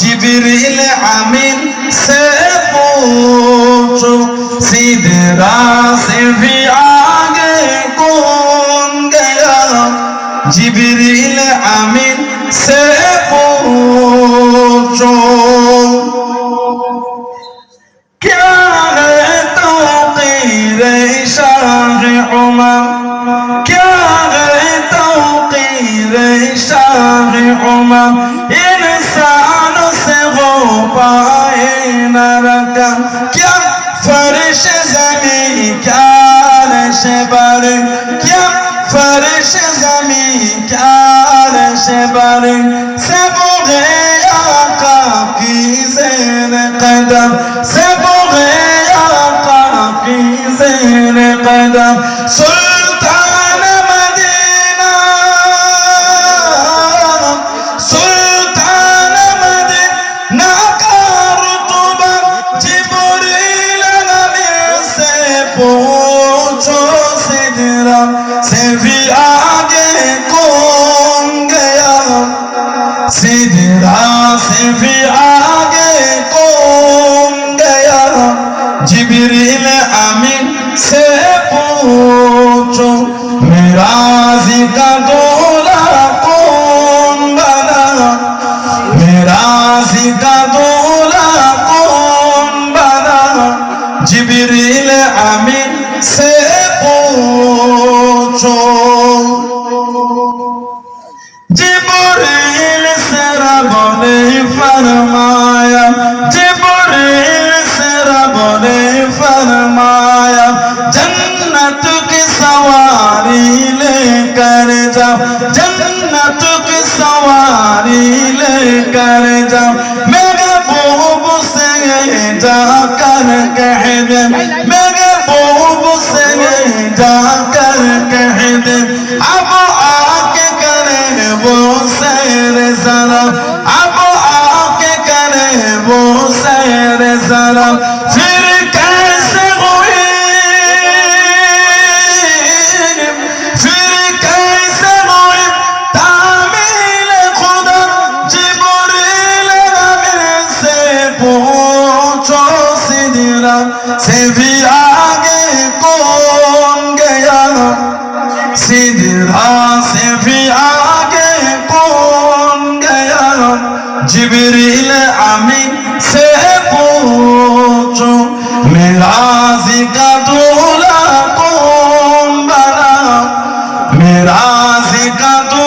জিবিরিল আমিন সে পুছো সিদরা সে ভি আগে কোন গয়া জিবিরিল আমিন সে পুছো Oh, my. तो کیا فرش زمین کیا رش بر کیا فرش زمین کیا رش بر سبق آقا کی زیر قدم سبق آقا کی زیر قدم سلطان से भी आगे कौन गया सिदरा से भी आगे कौन गया जिबरील आमिन से पूछो मेरा जिका نے فرمایا جبریل سے رب نے فرمایا جنت کی سواری لے کر جا جنت کی سواری لے کر جا میرے بوب سے جا کر کہہ دے میرے بوب سے جا रे सलाम फिर कैसे हुए फिर कैसे हुए तामील खुदा जिब्रील अमीन से पूछो सिदरा से भी आगे कौन गया सिदरा কাঁদো